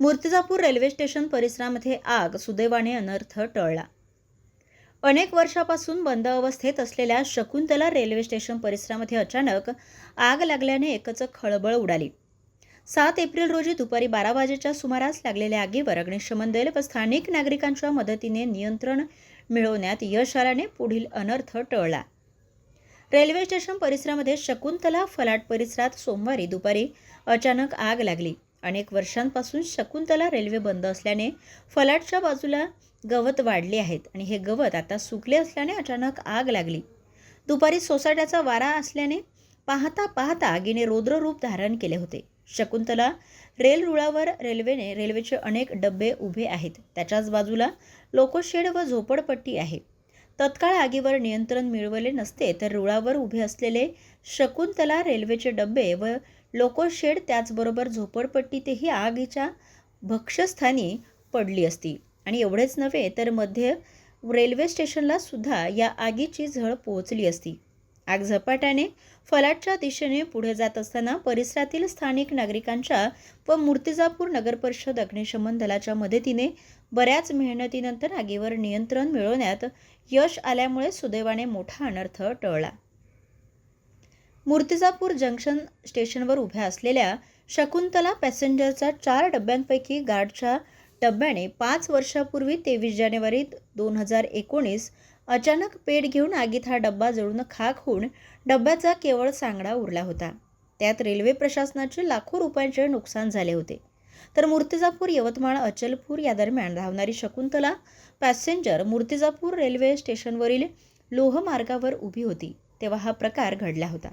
Murtijapur railway station परिसरामध्ये आग सुदैवाने अनर्थ टळला. अनेक वर्षापासून बंद अवस्थेत असलेल्या शकुंतला रेल्वे स्टेशन परिसरामध्ये अचानक आग लागल्याने एकच खळबळ उडाली. सात एप्रिल रोजी दुपारी बारा वाजेच्या सुमारास लागलेल्या आगीवर अग्निशमन दल व स्थानिक नागरिकांच्या मदतीने नियंत्रण मिळवण्यात यश आल्याने पुढील अनर्थ टळला. रेल्वे स्टेशन परिसरामध्ये शकुंतला फलाट परिसरात सोमवारी दुपारी अचानक आग लागली. अनेक वर्षांपासून शकुंतला रेल्वे बंद असल्याने फलाटच्या बाजूला गवत वाढले आहेत आणि हे गवत आता सुकले असल्याने अचानक आग लागली. दुपारी सोसाट्याचा वारा असल्याने पाहता पाहता आगीने रौद्ररूप धारण केले होते. शकुंतला रेल रुळावर रेल्वेने रेल्वेचे अनेक डबे उभे आहेत. त्याच्याच बाजूला लोकोशेड व झोपडपट्टी आहे. तत्काळ आगीवर नियंत्रण मिळवले नसते तर रुळावर उभे असलेले शकुंतला रेल्वेचे डबे व लोकोशेड त्याचबरोबर झोपडपट्टीतही आगीच्या भक्षस्थानी पडली असती. आणि एवढेच नव्हे तर मध्य रेल्वे स्टेशनला सुद्धा या आगीची झळ पोहोचली असती. आग झपाट्याने फलाटच्या दिशेने पुढे जात असताना परिसरातील स्थानिक नागरिकांच्या व मूर्तिजापूर नगरपरिषद अग्निशमन दलाच्या मदतीने बऱ्याच मेहनतीनंतर आगीवर नियंत्रण मिळवण्यात यश आल्यामुळे सुदैवाने मोठा अनर्थ टळला. मूर्तिजापूर जंक्शन स्टेशनवर उभ्या असलेल्या शकुंतला पॅसेंजरचा चार डब्यांपैकी गार्डच्या डब्याने पाच वर्षापूर्वी तेवीस जानेवारी दोन हजार एकोणीस अचानक पेट घेऊन आगीत हा डब्बा जळून खाक होऊन डब्याचा केवळ सांगडा उरला होता. त्यात रेल्वे प्रशासनाचे लाखो रुपयांचे नुकसान झाले होते. तर मूर्तिजापूर यवतमाळ अचलपूर या दरम्यान धावणारी शकुंतला पॅसेंजर मूर्तिजापूर रेल्वे स्टेशनवरील लोहमार्गावर उभी होती तेव्हा हा प्रकार घडला होता.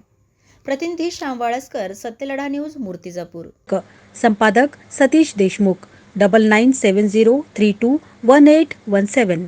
प्रतिनिधी श्याम वाळसकर सत्यलढा न्यूज मूर्तिजापूर. क. संपादक Satish Deshmukh double nine seven zero three two one eight one seven